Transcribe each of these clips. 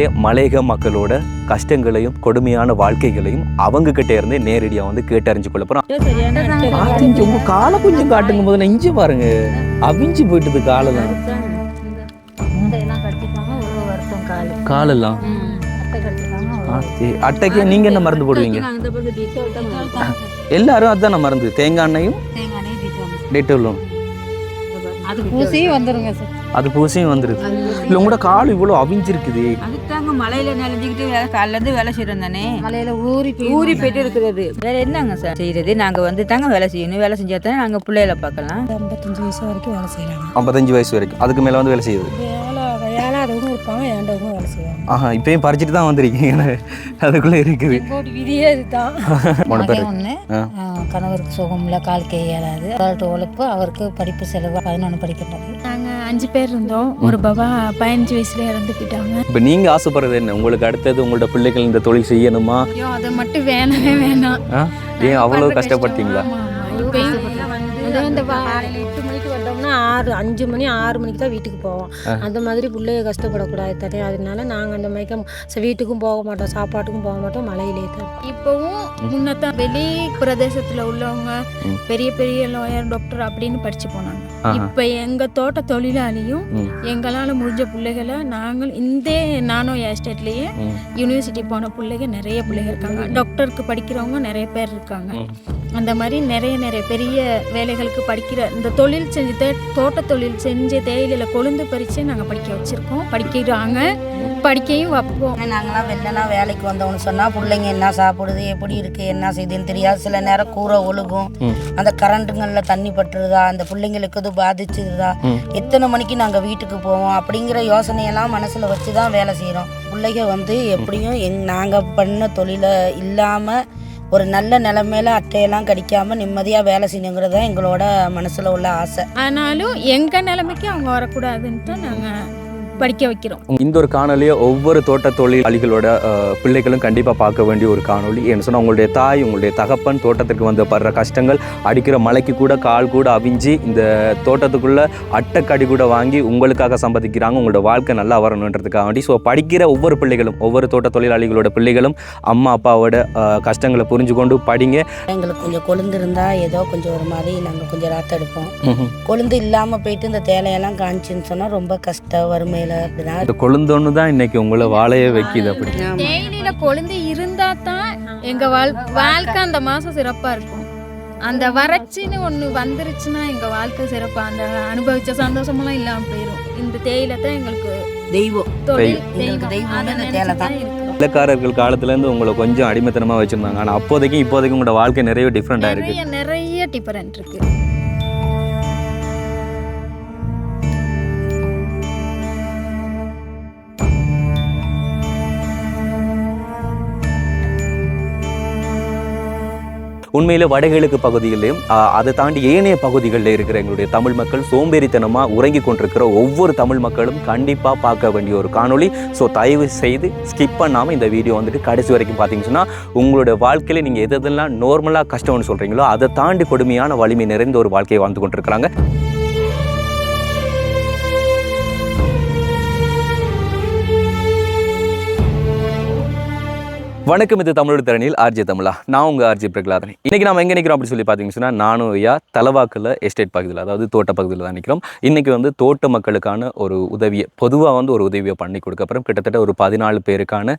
உண்மையிலே மலையக மக்களோட கஷ்டங்களையும் கொடுமையான வாழ்க்கைகளையும் அவங்க கிட்ட இருந்தே நேரடியாக வந்து கேட்டறிஞ்சு கொள்ள போகிறோம் உங்க காலை கொஞ்சம் காட்டுங்க முதல்ல. இஞ்சி பாருங்க. அவிஞ்சு போயிட்டது காலெல்லாம். காலெல்லாம். அட்டைக்கு நீங்க என்ன மருந்து போடுவீங்க? எல்லாரும் அதான் மருந்து? தேங்காய் எண்ணெயும்? டெட்டோலும் அது பூசியும் வந்துருங்க சார். அது பூசியும் வந்துருது. இல்ல உங்களோட கால் இவ்வளவு அவிஞ்சிருக்குது. அதுக்கு தாங்க மலையில நினைஞ்சுக்கிட்டு வேலை காலைல இருந்து வேலை செய்யறோம் தானே மலையில ஊறி ஊறி போயிட்டு இருக்கிறது வேற என்னங்க சார் செய்யறது? நாங்க வந்து தாங்க வேலை செய்யணும். வேலை செஞ்சா தானே நாங்க பிள்ளைகளை பார்க்கலாம். ஐம்பத்தஞ்சு வயசு வரைக்கும் வேலை செய்கிறாங்க ஐம்பத்தஞ்சு வயசு வரைக்கும். அதுக்கு மேல வந்து வேலை செய்யுது வேலை ஏழாதவங்க இருப்பாங்க ஏண்டவங்க வேலை செய்வாங்க? ஆஹா இப்பயும் பறிச்சுட்டு தான் வந்திருக்கீங்க. அதுக்குள்ள இருக்குது. போட்டு விதியே இதுதான். மூணு பேர் மகன் ஒன்று ஆ. கணவருக்கு சுகம் இல்லை கால் கை இயலாது அவர்கிட்ட உழைப்பு அவருக்கு படிப்பு செலவு பதினொன்று படிக்கின்றது நாங்கள் அஞ்சு பேர் இருந்தோம். ஒரு பாபா பதினஞ்சு வயசுல இறந்து போயிட்டாங்க இப்போ நீங்க ஆசைப்படுறது என்ன? உங்களுக்கு அடுத்தது உங்களோட பிள்ளைகள் இந்த தொழில் செய்யணுமா? ஐயோ அதை மட்டும் வேணவே வேணாம். ஆ? ஏன் அவ்வளவு கஷ்டப்பட்டீங்களா. இப்பயும் வந்து இந்த ஆறு அஞ்சு மணி ஆறு மணிக்கு தான் வீட்டுக்கு போவோம் அந்த மாதிரி பிள்ளைய கஷ்டப்படக்கூடாது தானே அதனால நாங்கள் அந்த சரி, வீட்டுக்கும் போக மாட்டோம் சாப்பாட்டுக்கும் போக மாட்டோம் மலையிலே தான் இப்போவும் முன்னத்தான் வெளி பிரதேசத்துல உள்ளவங்க. பெரிய பெரிய லாயர் டாக்டர் அப்படின்னு படிச்சு போனாங்க. இப்ப எங்க தோட்ட தொழிலாளியும். எங்களால முடிஞ்ச பிள்ளைகளை நாங்கள் இந்த நானோ எஸ்டேட்லயே. யூனிவர்சிட்டி போன பிள்ளைங்க நிறைய பிள்ளைங்க இருக்காங்க டாக்டருக்கு படிக்கிறவங்க நிறைய பேர் இருக்காங்க. அந்த மாதிரி நிறைய நிறைய பெரிய வேலைகளுக்கு படிக்கிற இந்த தொழில் செஞ்சு தோட்ட தொழில் செஞ்சு தேயிலையில கொழுந்து பறிச்சு நாங்க படிக்க வச்சிருக்கோம். படிக்கிறாங்க. படிக்கையும் வைப்போம். நாங்களாம் வெளிலலாம் வேலைக்கு வந்தோம்னு சொன்னால் பிள்ளைங்க என்ன சாப்பிடுது எப்படி இருக்குது என்ன செய்யுதுன்னு தெரியாது. சில நேரம் கூரை ஒழுகும். அந்த கரண்ட்டுங்களில் தண்ணி பட்டுருதா அந்த பிள்ளைங்களுக்கு எதுவும் பாதிச்சுதா. எத்தனை மணிக்கு நாங்கள் வீட்டுக்கு போவோம் அப்படிங்கிற யோசனையெல்லாம் மனசில் வச்சு தான் வேலை செய்கிறோம் பிள்ளைங்க வந்து எப்படியும் எங் நாங்கள் பண்ண தொழிலை இல்லாமல் ஒரு நல்ல நிலைமையில அட்டையெல்லாம் கடிக்காம நிம்மதியாக வேலை செய்யணுங்கிறது தான் எங்களோட மனசில் உள்ள ஆசை. ஆனாலும் எங்க நிலைமைக்கு அவங்க வரக்கூடாதுன்ட்டு நாங்க படிக்க வைக்கிறோம். இந்த ஒரு காணொலியை ஒவ்வொரு தோட்ட தொழிலாளிகளோட பிள்ளைகளும் கண்டிப்பாக பார்க்க வேண்டிய ஒரு காணொளி. ஏன்னு சொன்னால் உங்களுடைய தாய் உங்களுடைய தகப்பன் தோட்டத்திற்கு வந்து படுற கஷ்டங்கள் அடிக்கிற மலைக்கு கூட கால் கூட அவிஞ்சு இந்த தோட்டத்துக்குள்ள அட்டைக்கடி கூட வாங்கி உங்களுக்காக சம்பாதிக்கிறாங்க. உங்களோட வாழ்க்கை நல்லா வரணுன்றதுக்காக வேண்டி ஸோ படிக்கிற ஒவ்வொரு பிள்ளைகளும் ஒவ்வொரு தோட்ட தொழிலாளிகளோட பிள்ளைகளும் அம்மா அப்பாவோட கஷ்டங்களை புரிஞ்சு கொண்டு படிங்க. எங்களுக்கு கொஞ்சம் கொழுந்து இருந்தால் ஏதோ கொஞ்சம் ஒரு மாதிரி நாங்கள் கொஞ்சம் ராத்த எடுப்போம் கொழுந்து இல்லாமல் போயிட்டு இந்த தேலையெல்லாம் காமிச்சுன்னு சொன்னால் ரொம்ப கஷ்டம் வறுமையில் இந்த கொழுந்தொன்று தான் இன்னைக்கு உங்களை வாழைய வைக்கிது அப்படி. தேயிலையில கொழுந்து இருந்தா தான் எங்க வாழ் வாழ்க்கை அந்த மாசம் சிறப்பா இருக்கும். அந்த வறட்சின்னு ஒண்ணு வந்துருச்சுன்னா எங்க வாழ்க்கை சிறப்பா அந்த அனுபவிச்ச சந்தோஷமெல்லாம் இல்லாம போயிடும் இந்த தேயிலை தான் எங்களுக்கு தெய்வம். தெய்வம். தான். வெள்ளக்காரர்கள் காலத்துலேருந்து உங்களை கொஞ்சம் அடிமைத்தனமாக வச்சுருந்தாங்க. ஆனால் அப்போதைக்கும் இப்போதைக்கும் உங்களோட வாழ்க்கை நிறைய டிஃப்ரெண்ட்டாக இருக்குது நிறைய நிறைய டிஃபரெண்ட் இருக்கு. உண்மையில் வடகிழக்கு பகுதிகளிலும் அதை தாண்டி ஏனைய பகுதிகளில் இருக்கிற எங்களுடைய தமிழ் மக்கள் சோம்பேறித்தனமாக உறங்கி கொண்டிருக்கிற ஒவ்வொரு தமிழ் மக்களும் கண்டிப்பாக பார்க்க வேண்டிய ஒரு காணொளி. ஸோ தயவு செய்து ஸ்கிப் பண்ணாமல் இந்த வீடியோ வந்துட்டு கடைசி வரைக்கும் பார்த்தீங்கன்னு சொன்னா உங்களோட வாழ்க்கையில் நீங்கள் எது எதெல்லாம் நார்மலாக கஷ்டம்னு சொல்கிறீங்களோ அதை தாண்டி கொடுமையான வலிமை நிறைந்த ஒரு வாழ்க்கையை வாழ்ந்து கொண்டிருக்கிறாங்க. வணக்கம் இது தமிழோட திறனில் ஆர்ஜி தமிழா. நான் உங்கள் ஆர்ஜி பிரகலாதன். இன்றைக்கி நம்ம எங்கே நிற்கிறோம் அப்படி சொல்லி பார்த்தீங்கன்னு சொன்னால் நானும் ஐயா தலவாக்கில் எஸ்டேட் பகுதியில் அதாவது தோட்ட பகுதியில் தான் நிற்கிறோம் இன்றைக்கி வந்து தோட்ட மக்களுக்கான ஒரு உதவியை பொதுவாக வந்து ஒரு உதவியை பண்ணி கொடுக்க அப்புறம் கிட்டத்தட்ட ஒரு பதினாலு பேருக்கான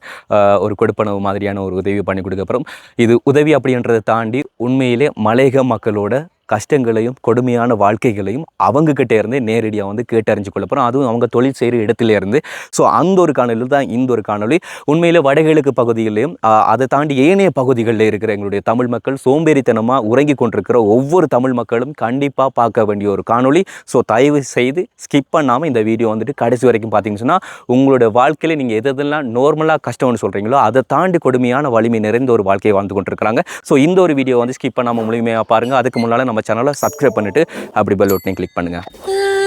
ஒரு கொடுப்பனவு மாதிரியான ஒரு உதவியை பண்ணி கொடுக்க அப்புறம் இது உதவி அப்படின்றத தாண்டி உண்மையிலே மலையக மக்களோட கஷ்டங்களையும் கொடுமையான வாழ்க்கைகளையும் அவங்கக்கிட்டே இருந்து நேரடியாக வந்து கேட்டறிஞ்சு கொள்ள போகிறோம் அதுவும் அவங்க தொழில் செய்கிற இடத்துலேருந்து ஸோ அந்த ஒரு காணொலி தான் இந்த ஒரு காணொலி உண்மையில் வடகிழக்கு பகுதியிலையும் அதை தாண்டி ஏனைய பகுதிகளில் இருக்கிற எங்களுடைய தமிழ் மக்கள் சோம்பேறித்தனமாக உறங்கி கொண்டிருக்கிற ஒவ்வொரு தமிழ் மக்களும் கண்டிப்பாக பார்க்க வேண்டிய ஒரு காணொளி. ஸோ தயவு செய்து ஸ்கிப் பண்ணாமல் இந்த வீடியோ வந்துட்டு கடைசி வரைக்கும் பார்த்தீங்கன்னு சொன்னால் உங்களோட வாழ்க்கையில் நீங்கள் எது எதெல்லாம் நார்மலாக கஷ்டம்னு சொல்கிறீங்களோ அதை தாண்டி கொடுமையான வலிமை நிறைந்த ஒரு வாழ்க்கையை வாழ்ந்து கொண்டிருக்கிறாங்க. ஸோ இந்த ஒரு வீடியோ வந்து ஸ்கிப் பண்ணாமல் முழுமையாக பாருங்கள் அதுக்கு முன்னால் நம்ம சேனலை சப்ஸ்கிரைப் பண்ணிவிட்டு அப்படி பெல் ஒட்டினை கிளிக் பண்ணுங்கள்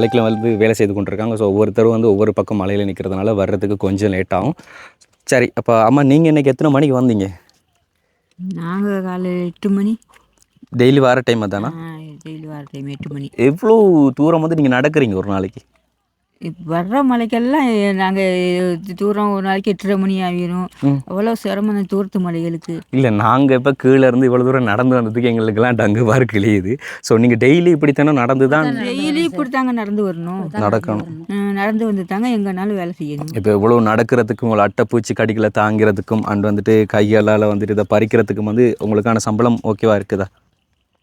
மலைக்குள்ள வந்து வேலை செய்து கொண்டிருக்காங்க. ஸோ ஒவ்வொருத்தரும் வந்து ஒவ்வொரு பக்கம் மலையில் நிற்கிறதுனால வர்றதுக்கு கொஞ்சம் லேட் ஆகும். சரி அப்போ அம்மா நீங்கள் இன்னைக்கு எத்தனை மணிக்கு வந்தீங்க? நாங்கள் காலையில் எட்டு மணி. டெய்லி வர டைம் தானா டெய்லி வர டைம் எட்டு மணி. எவ்வளோ தூரம் வந்து நீங்கள் நடக்கிறீங்க ஒரு நாளைக்கு? வர்ற மலைக்கெல்லாம் நாங்கள் தூரம் ஒரு நாளைக்கு எட்டரை மணி ஆகிரும். அவ்வளோ சிரமம் அந்த தூரத்து மலைகளுக்கு. இல்லை நாங்கள் இப்போ கீழே இருந்து இவ்வளோ தூரம் நடந்து வந்ததுக்கு எங்களுக்கெல்லாம் டங்கு பாரு கிளியுது ஸோ நீங்கள் டெய்லி இப்படித்தானே நடந்து தான் டெய்லி இப்படி தாங்க நடந்து வரணும். நடக்கணும். நடந்து வந்து தாங்க எங்கனாலும் வேலை செய்யணும். இப்போ இவ்வளோ நடக்கிறதுக்கும் உங்களை அட்டைப்பூச்சி கடிகளை தாங்கிறதுக்கும் அண்ட் வந்துட்டு கையால் வந்துட்டு இதை பறிக்கிறதுக்கும் வந்து உங்களுக்கான சம்பளம் ஓகேவா இருக்குதா?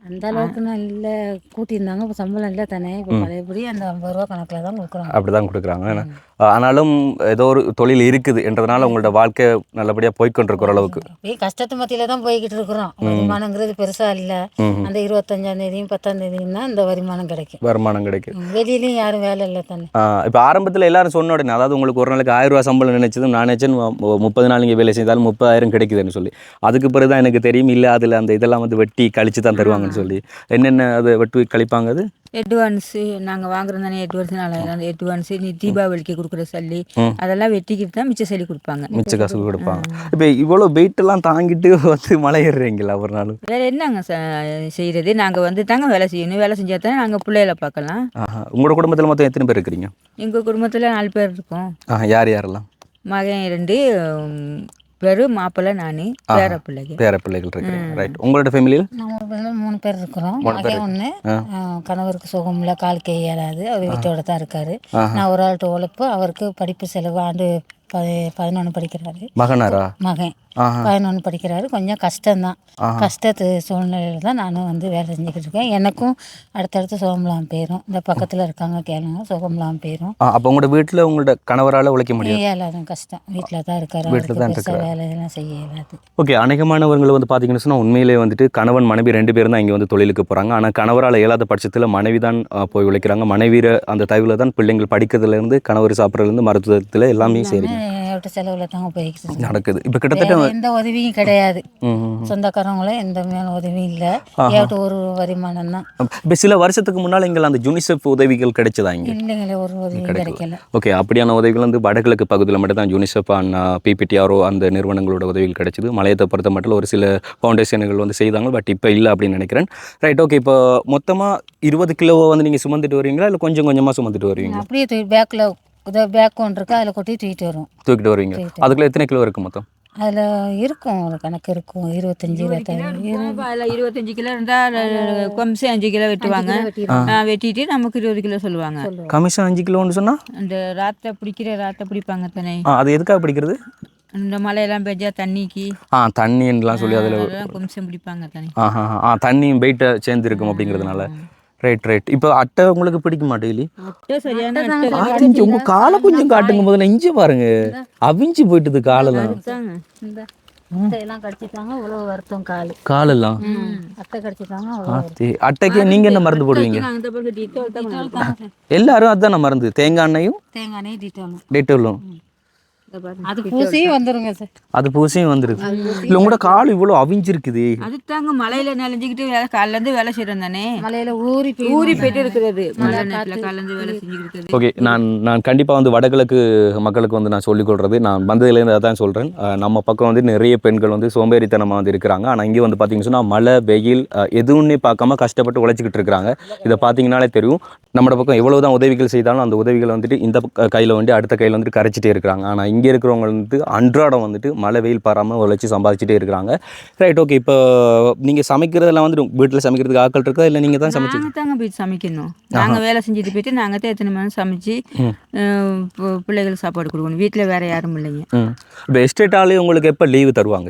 அந்த அளவுக்கு நல்ல கூட்டியிருந்தாங்க. இப்போ சம்பளம் இல்லை தானே. இப்போ பழையபடி அந்த ஐம்பது ரூபா கணக்கில் தான் கொடுக்குறாங்க. அப்படி தான் கொடுக்குறாங்க ஆனாலும் ஏதோ ஒரு தொழில் இருக்குது என்றதுனால உங்களோட வாழ்க்கை நல்லபடியாக போய்க்கொண்டிருக்கிற அளவுக்கு. அப்படியே கஷ்டத்து மத்தியில தான் போய்கிட்டு இருக்கிறோம் வருமானங்கிறது பெருசா இல்லை. அந்த இருபத்தஞ்சாம் தேதியும் பத்தாம் தேதியும் தான் இந்த வருமானம் கிடைக்கும். வருமானம் கிடைக்கும். வெளியிலயும் யாரும் வேலை இல்லை தானே. இப்போ ஆரம்பத்தில் எல்லாரும் சொன்ன உடனே அதாவது உங்களுக்கு ஒரு நாளைக்கு ஆயிரம் ரூபா சம்பளம் நினைச்சதும் நான் நினச்சேன் முப்பது நாள் நீங்கள் வேலை செய்தாலும் முப்பதாயிரம் கிடைக்குதுன்னு சொல்லி. அதுக்கு பிறகு தான் எனக்கு தெரியும் இல்லை அதில் அந்த இதெல்லாம் வந்து வெட்டி கழிச்சு தான் தருவாங்கன்னு சொல்லி. என்னென்ன அது வெட்டி கழிப்பாங்க அது? அட்வான்ஸு நாங்கள் வாங்குறது தானே அட்வான்ஸ் நாலாயிரம் அந்த அட்வான்ஸு நீ தீபாவளிக்கு கொடுக்குற சல்லி அதெல்லாம் வெட்டிக்கிட்டு தான் மிச்ச சல்லி கொடுப்பாங்க. மிச்ச காசு கொடுப்பாங்க. இப்போ இவ்வளோ வெயிட்டெல்லாம் தாங்கிட்டு வந்து மலை ஏறுறீங்களா ஒரு நாள்? வேற என்னங்க ச- செய்யறது? நாங்கள் வந்து தாங்க வேலை செய்யணும். வேலை செஞ்சால் தானே நாங்கள் பிள்ளைகளை பார்க்கலாம். உங்களோட குடும்பத்தில் மொத்தம் எத்தனை பேர் இருக்கிறீங்க? எங்கள் குடும்பத்தில் நாலு பேர் இருக்கோம். யார் யாரெல்லாம்? மகன் ரெண்டு ம், பேரு மாப்பிள்ளை நான் பேர பிள்ளைங்க பேர பிள்ளைகள் இருக்கிறீங்க. ரைட் உங்களோட ஃபேமிலியில் நாங்கள் மூணு பேர் இருக்கிறோம். மகன் ஒன்று. கணவருக்கு சுகம் இல்லை கால் கை இயலாது அவர் வீட்டோட தான் இருக்காரு. நான் ஒரு ஆள்கிட்ட உழைப்பு அவருக்கு படிப்பு செலவு ஆண்டு பதி பதினொன்று படிக்கிறாரு. மகனாரா? மகன். பதினொன்று படிக்கிறாரு. கொஞ்சம் கஷ்டம்தான். கஷ்டத்து சூழ்நிலையில் தான் நானும் வந்து வேலை செஞ்சுக்கிட்டு இருக்கேன் எனக்கும் அடுத்தடுத்து சுகம்லாம் போயிடும் இந்த பக்கத்தில் இருக்காங்க கேளுங்க சுகம்லாம் போயிடும் அப்போ உங்களோட வீட்டில் உங்களோட கணவரால் உழைக்க முடியும். இயலாத கஷ்டம். வீட்டில் தான் இருக்காரு. அவருக்கு தான் இருக்காரு. வேலையெல்லாம் செய்ய இயலாது. ஓகே அநேகமானவர்கள் வந்து பார்த்தீங்கன்னு சொன்னால் உண்மையிலே வந்துட்டு கணவன் மனைவி ரெண்டு பேரும் தான் இங்கே வந்து தொழிலுக்கு போகிறாங்க ஆனால் கணவரால் இயலாத பட்சத்தில் மனைவி தான் போய் உழைக்கிறாங்க. மனைவியர அந்த தயவில் தான் பிள்ளைங்கள் படிக்கிறதுலேருந்து கணவர் சாப்பிட்றதுலேருந்து மருத்துவத்தில் எல்லாமே சரி விட்டு செலவில் போய்கிட்டு இருக்கு. நடக்குது. இப்போ கிட்டத்தட்ட எந்த உதவியும் கிடையாது. சொந்தக்காரங்களும் எந்த மேல உதவியும் இல்லை. ஏட்டு ஒரு வருமானம் தான். இப்போ சில வருஷத்துக்கு முன்னால் இங்கே அந்த யூனிசெஃப் உதவிகள் கிடைச்சதா இங்கே? இல்லைங்களே ஒரு உதவியும் கிடைக்கல. ஓகே அப்படியான உதவிகள் வந்து வடகிழக்கு பகுதியில் மட்டும் தான் யூனிசெஃப் அண்ட் பிபிடிஆரோ அந்த நிறுவனங்களோட உதவிகள் கிடைச்சிது. மலையத்தை பொறுத்த மட்டும் ஒரு சில ஃபவுண்டேஷன்கள் வந்து செய்தாங்க பட் இப்போ இல்லை அப்படின்னு நினைக்கிறேன். ரைட் ஓகே இப்போ மொத்தமாக இருபது கிலோவை வந்து நீங்கள் சுமந்துட்டு வருவீங்களா? இல்லை கொஞ்சம் கொஞ்சமாக சுமந்துட்டு வருவீங்களா? அப்படியே பேக்கில் இதை பேக் ஒன்று இருக்கு அதில் கொட்டி தூக்கிட்டு வரும். தூக்கிட்டு வருவீங்க. அதுக்குள்ள எத்தனை கிலோ இருக்குது மொத்தம்? அதில் இருக்கும் ஒரு கணக்கு இருக்கும். இருபத்தஞ்சி இருபத்தாறு அதில் இருபத்தஞ்சு கிலோ இருந்தால் கொம்சம் அஞ்சு கிலோ வெட்டுவாங்க. ஆ, வெட்டிட்டு நமக்கு இருபது கிலோ சொல்லுவாங்க. கமிஷன் அஞ்சு கிலோன்னு சொன்னால் அந்த ராத்தை பிடிக்கிற ராத்தை பிடிப்பாங்க தானே. ஆ அது எதுக்காக பிடிக்கிறது? இந்த மழையெல்லாம் பெஞ்சா தண்ணிக்கு. ஆ தண்ணின்லாம் சொல்லி அதில் கொம்சம் பிடிப்பாங்க தானே. ஆஹா ஆ தண்ணியும் வெயிட்டை சேர்ந்து இருக்கும் அப்படிங்கிறதுனால. ரைட் ரைட் இப்போ அட்டை உங்களுக்கு அட்டை அவிஞ்சு உங்க காலை கொஞ்சம் காட்டுங்க முதல்ல. இஞ்சி பாருங்க. அவிஞ்சு போயிட்டுது காலெல்லாம். காலெல்லாம். அட்டைக்கு நீங்கள் என்ன மருந்து போடுவீங்க? நாங்க. எல்லாரும் அதுதான் மருந்து? தேங்காய் எண்ணெயும்? டெட்டோலும். அது பூசி வந்துருங்க சார். அது பூசியும் வந்துருது. இல்லை உங்களோட கால் இவ்வளோ அவிஞ்சிருக்குது. அது தாங்க மலையில நனைஞ்சுக்கிட்டு வேலை காலைல இருந்து வேலை செய்யறோம் தானே? மலையில ஊறி ஊறி போயிட்டு இருக்கிறது மழை நேரத்தில் காலைல இருந்து வேலை செஞ்சுக்கிட்டு இருக்கிறது ஓகே நான் நான் கண்டிப்பாக வந்து வடகிழக்கு மக்களுக்கு வந்து நான் சொல்லிக் கொடுறது நான் வந்ததுலேருந்து அதான் சொல்கிறேன் நம்ம பக்கம் வந்து நிறைய பெண்கள் வந்து சோம்பேறித்தனமாக வந்து இருக்கிறாங்க. ஆனால் இங்கே வந்து பார்த்தீங்கன்னு சொன்னால் மழை வெயில் எதுவுமே பார்க்காம கஷ்டப்பட்டு உழைச்சிக்கிட்டு இருக்கிறாங்க. இதை பார்த்தீங்கனாலே தெரியும். நம்ம பக்கம் எவ்வளோ தான் உதவிகள் செய்தாலும் அந்த உதவிகள் வந்துட்டு இந்த கையில் வந்து அடுத்த கையில் வந்துட்டு கரைச்சிட்டே இருக்கிறாங்க. ஆனால் இங்கே இருக்கிறவங்க வந்துட்டு அன்றாடம் வந்துட்டு மழை வெயில் பாராமல் உழைச்சி சம்பாதிச்சிட்டே இருக்கிறாங்க. ரைட் ஓகே இப்போ நீங்கள் சமைக்கிறதெல்லாம் வந்துட்டு வீட்டில் சமைக்கிறதுக்கு ஆட்கள் இருக்கா? இல்லை நீங்கள் தான் சமைச்சு தாங்க போய் சமைக்கணும். நாங்க வேலை செஞ்சுட்டு போயிட்டு நாங்க தான் எத்தனை மணி சமைச்சு பிள்ளைகளுக்கு சாப்பாடு கொடுக்கணும். வீட்டுல வேற யாரும் இல்லைங்க. இப்போ எஸ்டேட் ஆளே உங்களுக்கு எப்போ லீவு தருவாங்க?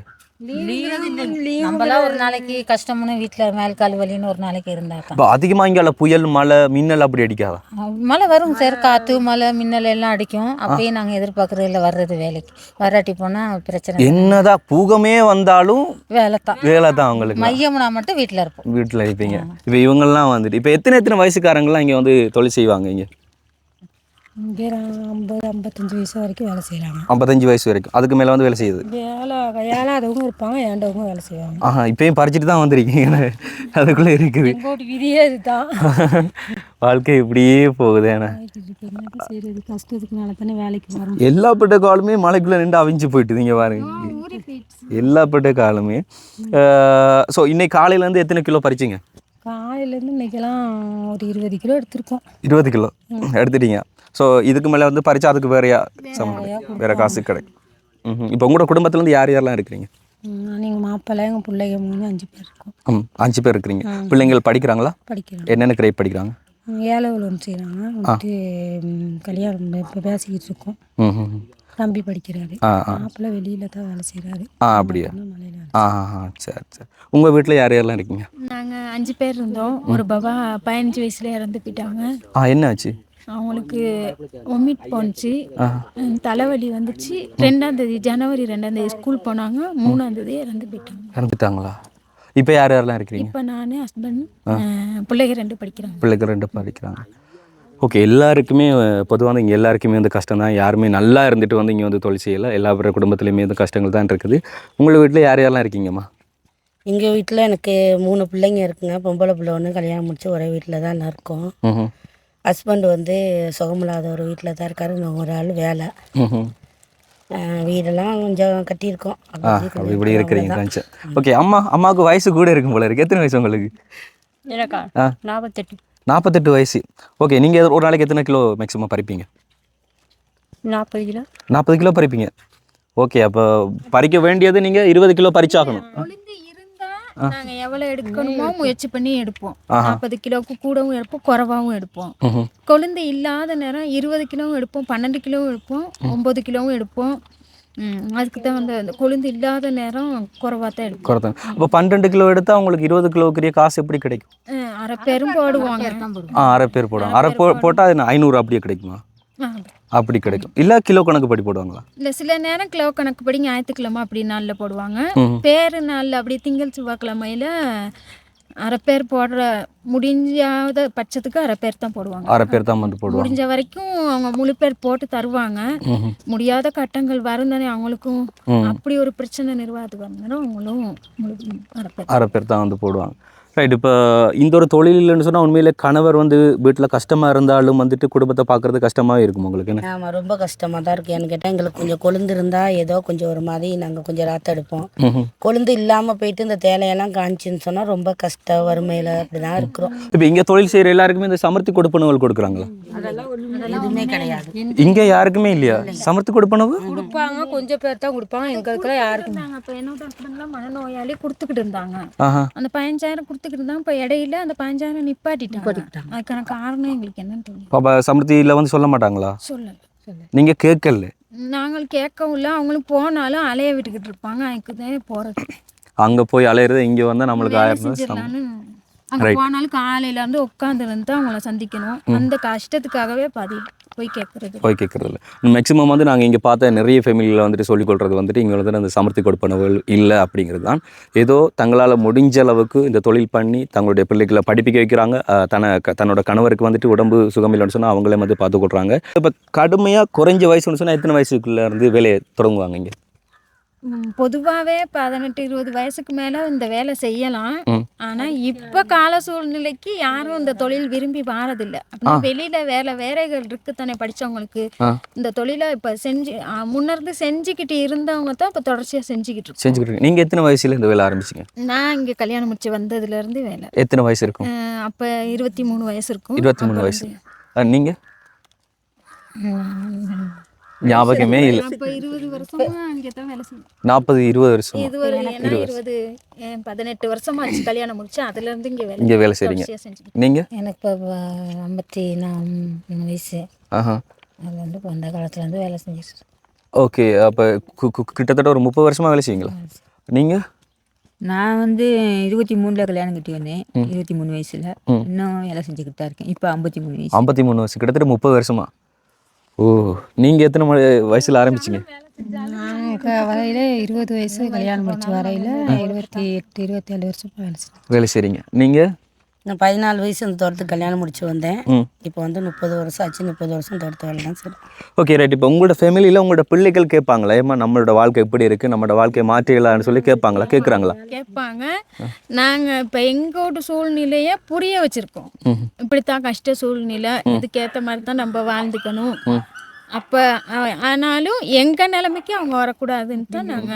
நம்மளாம் ஒரு நாளைக்கு கஷ்டம்னு வீட்டில் மேல் கால் வலின்னு ஒரு நாளைக்கு இருந்தாக்கா இப்போ அதிகமாக இங்கே புயல் மழை மின்னல் அப்படி அடிக்காதா? மழை வரும் சார். காற்று மழை மின்னல் எல்லாம் அடிக்கும். அப்பயே நாங்கள் எதிர்பார்க்குறது இல்லை வர்றது வேலைக்கு வராட்டி போனால் பிரச்சனை. என்னதான் பூகமே வந்தாலும் வேலை தான் வேலை தான் அவங்களுக்கு. மையம்னா மட்டும் வீட்டில் இருப்போம். வீட்டில் இருப்பீங்க. இப்போ இவங்கெல்லாம் வந்துட்டு இப்போ எத்தனை எத்தனை வயசுக்காரங்களாம் இங்கே வந்து தொழில் செய்வாங்க இங்கே? ஐம்பது ஐம்பத்தஞ்சு வயசு வரைக்கும் வேலை செய்கிறாங்க ஐம்பத்தஞ்சு வயசு வரைக்கும். அதுக்கு மேலே வந்து வேலை செய்யுது. வேலை ஏழாதவங்க இருப்பாங்க ஏண்டவங்க வேலை செய்வாங்க. ஆஹா இப்பயும் பறிச்சுட்டு தான் வந்திருக்கீங்க. அதுக்குள்ளே இருக்குது. விதியே இதுதான். வாழ்க்கை இப்படியே போகுது ஏன்னா செய்யறது கஷ்டத்துக்குனால தானே வேலைக்கு வரோம் எல்லா பட்ட காலுமே மலைக்குள்ளே நின்று அவிஞ்சு போயிட்டு நீங்க பாருங்க. எல்லா பட்ட காலுமே. ஸோ இன்னைக்கு காலையிலேருந்து எத்தனை கிலோ பறிச்சிங்க? காலையிலேருந்து இன்னைக்கெல்லாம் ஒரு இருபது கிலோ எடுத்திருக்கோம். இருபது கிலோ? எடுத்துட்டீங்க. ஸோ இதுக்கு மேலே வந்து பறிச்சா அதுக்கு வேறையா சம்பளம் வேற காசு கிடைக்கும். ம் இப்போ உங்களோட குடும்பத்துலேருந்து யார் யாரெல்லாம் இருக்கிறீங்க? நீங்கள் மாப்பிள்ளை எங்கள் பிள்ளைங்க மூணு அஞ்சு பேர் இருக்கோம். ம் அஞ்சு பேர் இருக்கிறீங்க. பிள்ளைங்கள் படிக்கிறாங்களா? படிக்கிறோம் என்னென்ன கிரேட் படிக்கிறாங்க? ஏழை ஒன்று செய்கிறாங்க வந்துட்டு கல்யாணம் இப்போ பேசிக்கிட்டு இருக்கோம். தம்பி படிக்கிறாரு. மாப்பிள்ளை வெளியில் தான் வேலை செய்கிறாரு ஆ அப்படியா? ஆ சரி சரி. உங்கள் வீட்டில் யார் யாரெல்லாம் இருக்கீங்க? நாங்கள் அஞ்சு பேர் இருந்தோம். ஒரு பாபா பதினஞ்சு வயசுல இறந்து போயிட்டாங்க ஆ என்ன ஆச்சு அவங்களுக்கு ஒமிட் போணுச்சு தலைவலி வந்துச்சு. ரெண்டாம் தேதி ஜனவரி ரெண்டாம் தேதி ஸ்கூல் போனாங்க. மூணாம் தேதி இறந்து போயிட்டாங்க இறந்துட்டாங்களா? இப்போ யார் யாரெல்லாம் இருக்கிறீங்க? இப்போ நான் ஹஸ்பண்ட் பிள்ளைங்க ரெண்டு படிக்கிறாங்க. பிள்ளைகள் ரெண்டு படிக்கிறாங்க. ஓகே எல்லாருக்குமே பொதுவாக வந்து இங்கே எல்லாருக்குமே வந்து கஷ்டம் தான் யாருமே நல்லா இருந்துட்டு வந்து இங்கே வந்து தொழில் செய்யலை. எல்லா பேர் குடும்பத்துலேயுமே வந்து கஷ்டங்கள் தான் இருக்குது. உங்கள் வீட்டில் யார் யாரெல்லாம் இருக்கீங்கம்மா? எங்கள் வீட்டில் எனக்கு மூணு பிள்ளைங்க இருக்குங்க. பொம்பளை பிள்ளை ஒன்று கல்யாணம் முடிச்சு ஒரே வீட்டில் தான் இருக்கோம். ஹஸ்பண்ட் வந்து சுகமில்லாத ஒரு வீட்டில் தான் இருக்காரு. இன்னும் ஒரு ஆள் வேலை. வீடெல்லாம் கொஞ்சம் கட்டியிருக்கோம். இப்படி இருக்கிறீங்க ஓகே அம்மா அம்மாவுக்கு வயசு கூட இருக்கும் போல இருக்கு. எத்தனை வயசு உங்களுக்கு. நாற்பத்தெட்டு நாற்பத்தெட்டு வயசு. ஓகே நீங்கள் ஒரு நாளைக்கு எத்தனை கிலோ மேக்ஸிமம் பறிப்பீங்க? நாற்பது கிலோ. நாற்பது கிலோ பறிப்பீங்க. ஓகே அப்போ பறிக்க வேண்டியது நீங்கள் இருபது கிலோ பறிச்சாகணும். கொழுந்து இருந்தா நாங்க எவ்வளவு எடுக்கணுமோ முயற்சி பண்ணி எடுப்போம். நாற்பது கிலோவுக்கு கூடவும் எடுப்போம் குறைவாவும் எடுப்போம். கொழுந்து இல்லாத நேரம் இருபது கிலோவும் எடுப்போம் பன்னெண்டு கிலோவும் எடுப்போம் ஒன்பது கிலோவும் எடுப்போம். அதுக்கு தான் வந்து அந்த கொழுந்து இல்லாத நேரம் குறைவா தான் எடுப்போம் குறைத்தாங்க அப்போ பன்னெண்டு கிலோ எடுத்தால் உங்களுக்கு இருபது கிலோக்குரிய காசு எப்படி கிடைக்கும்? அரை பேரும் போடுவாங்க. ஆ அரை பேர் போடுவாங்க. அரை போ போட்டால் அது ஐநூறு அப்படியே கிடைக்குமா? அப்படி. கிடைக்கும். இல்லை கிலோ கணக்கு படி போடுவாங்களா? இல்ல சில நேரம் கிலோ கணக்குப்படி ஞாயிற்றுக்கிழமை அப்படி நாளில் போடுவாங்க. பேரு நாளில் அப்படி திங்கள் செவ்வாய்க்கிழமையில அரை பேர் போடுற முடிஞ்சாத பட்சத்துக்கு அரை பேர் தான் போடுவாங்க. அரை பேர் தான் வந்து போடுவாங்க. முடிஞ்ச வரைக்கும் அவங்க முழு பேர் போட்டு தருவாங்க. முடியாத கட்டங்கள் வரும் தானே அவங்களுக்கும். அப்படி ஒரு பிரச்சனை நிர்வாகத்துக்கு வந்தாலும் அவங்களும் அரை பேர் அரை பேர் தான் வந்து போடுவாங்க. ரைட் இப்போ இந்த ஒரு தொழில் இல்லைன்னு சொன்னால் உண்மையிலே கணவர் வந்து வீட்டில் கஷ்டமாக இருந்தாலும் வந்துட்டு குடும்பத்தை பார்க்குறது கஷ்டமாக இருக்கும் உங்களுக்கு என்ன? ஆமாம் ரொம்ப கஷ்டமாக தான் இருக்குது ஏன்னு கேட்டால் எங்களுக்கு கொஞ்சம் கொழுந்து இருந்தால் ஏதோ கொஞ்சம் ஒரு மாதிரி நாங்கள் கொஞ்சம் ராத்த எடுப்போம். கொழுந்து இல்லாமல் போயிட்டு இந்த தேலையெல்லாம் காய்ச்சின்னு சொன்னால் ரொம்ப கஷ்டம் வறுமையில் அப்படி தான் இருக்கிறோம். இப்போ இங்கே தொழில் செய்கிற எல்லாருக்குமே இந்த சமர்த்தி கொடுப்பனவுகள் கொடுக்குறாங்களா? எதுவுமே கிடையாது. இங்கே யாருக்குமே இல்லையா? சமர்த்தி கொடுப்பனவு? கொடுப்பாங்க கொஞ்சம் பேர் தான் கொடுப்பாங்க. எங்களுக்குலாம் யாருக்கும் என்னோட மனநோயாளி கொடுத்துக்கிட்டு இருந்தாங்க. அந்த பதினஞ்சாயிரம் கொடுத்துக்கிட்டு இருந்தாங்க இப்போ இடையில அந்த பதினஞ்சாயிரம் நிப்பாட்டிட்டாங்க. அதுக்கான காரணம் எங்களுக்கு என்னன்னு தெரியும் பாப்பா சமர்த்தியில் வந்து சொல்ல மாட்டாங்களா? சொல்லலை. நீங்கள் கேட்கல. நாங்கள் கேட்கவும் இல்லை அவங்களும் போனாலும் அலைய விட்டுக்கிட்டு இருப்பாங்க அதுக்கு தான் போகிறது அங்கே போய் அலையிறது இங்கே வந்தால் நம்மளுக்கு ஆயிரம் அங்கே போனாலும் காலையில இருந்து உட்காந்து இருந்து அவங்கள சந்திக்கணும். அந்த கஷ்டத்துக்காகவே பாதி போய் கேட்குறது போய் கேட்கறது இல்லை மேக்ஸிமம் வந்து நாங்கள் இங்கே பார்த்த நிறைய ஃபேமிலியில் வந்துட்டு சொல்லிக்கொள்கிறது வந்துட்டு இங்கே வந்து அந்த சமர்த்தி கொடுப்பனவுகள் இல்லை அப்படிங்கிறது தான். ஏதோ தங்களால் முடிஞ்ச அளவுக்கு இந்த தொழில் பண்ணி தங்களுடைய பிள்ளைகளை படிப்பிக்க வைக்கிறாங்க. தன தன்னோட கணவருக்கு வந்துட்டு உடம்பு சுகமில்லைன்னு சொன்னால் அவங்களே வந்து பார்த்து கொடுறாங்க இப்போ கடுமையாக குறைஞ்ச வயசுன்னு சொன்னால் எத்தனை வயசுக்குள்ளே இருந்து வேலையை தொடங்குவாங்க இங்கே? பொதுவாகவே பதினெட்டு இருபது வயசுக்கு மேலே இந்த வேலை செய்யலாம். ஆனால் இப்போ கால சூழ்நிலைக்கு யாரும் இந்த தொழில் விரும்பி வாரதில்லை. வெளியில் வேலை வேலைகள் இருக்குத்தானே படித்தவங்களுக்கு ஆ. இந்த தொழிலை இப்போ செஞ்சு முன்னிருந்து செஞ்சுக்கிட்டு இருந்தவங்க தான் இப்போ தொடர்ச்சியாக செஞ்சுக்கிட்டு இருக்கோம். செஞ்சுக்கிட்டு நீங்கள் எத்தனை வயசுல இந்த வேலை ஆரம்பிச்சிங்க? நான் இங்கே கல்யாணம் முடிச்சு வந்ததுலேருந்து வேலை. எத்தனை வயசு இருக்கும்? அப்போ இருபத்தி மூணு வயசு இருக்கும். இருபத்தி மூணு வயசு. நீங்கள் ஞாபகமே இல்லை. வருஷமா நாற்பது இருபது வருஷம்? இருபது. பதினெட்டு வருஷமா ஆச்சு. கல்யாணம் முடிச்சு அதுல இருந்து இங்கே வேலை இங்கே வேலை செஞ்சுக்கிட்டு நீங்கள் எனக்கு இப்போ ஐம்பத்தி மூணு வயசு. ஆஹா. அது வந்து இப்போ அந்த காலத்துலேருந்து வேலை செஞ்சுட்டு ஓகே அப்போ கிட்டத்தட்ட ஒரு முப்பது வருஷமாக வேலை செய்வீங்களா? நீங்கள் நான் வந்து இருபத்தி மூணில் கல்யாணம் கட்டி வந்தேன். இருபத்தி மூணு வயசில். இன்னும் வேலை செஞ்சுக்கிட்டு தான் இருக்கேன். இப்போ ஐம்பத்தி மூணு வயசு. ஐம்பத்தி மூணு வருஷம் கிட்டத்தட்ட முப்பது வருஷமா? ஓ நீங்கள் எத்தனை மணி வயசில் ஆரம்பிச்சிங்க? நாங்கள் வரையில் இருபது வயசு கல்யாணம் முடிச்சு வரையில் இருபத்தி எட்டு இருபத்தி ஏழு வருஷம் வேலை செய்கிறீங்க நீங்கள் நான் பதினாலு வயசு இந்த தோட்டத்துக்கு கல்யாணம் முடிச்சு வந்தேன். இப்போ வந்து முப்பது வருஷம் ஆச்சு முப்பது வருஷம் தோட்டத்து தான் சரி. ஓகே ரைட் இப்போ உங்களோட ஃபேமிலியில் உங்களோட பிள்ளைகள் கேட்பாங்களா? ஏமா நம்மளோட வாழ்க்கை எப்படி இருக்குது நம்மளோட வாழ்க்கையை மாற்றிக்கலாம்னு சொல்லி கேட்பாங்களா? கேட்குறாங்களா? கேட்பாங்க. நாங்க இப்ப எங்கோட சூழ்நிலைய புரிய வச்சிருக்கோம். இப்படித்தான் கஷ்ட சூழ்நிலை. இதுக்கேத்த மாதிரி தான் நம்ம வாழ்ந்துக்கணும். அப்ப ஆனாலும் எங்க நிலைமைக்கு அவங்க வரக்கூடாதுன்னு தான் நாங்க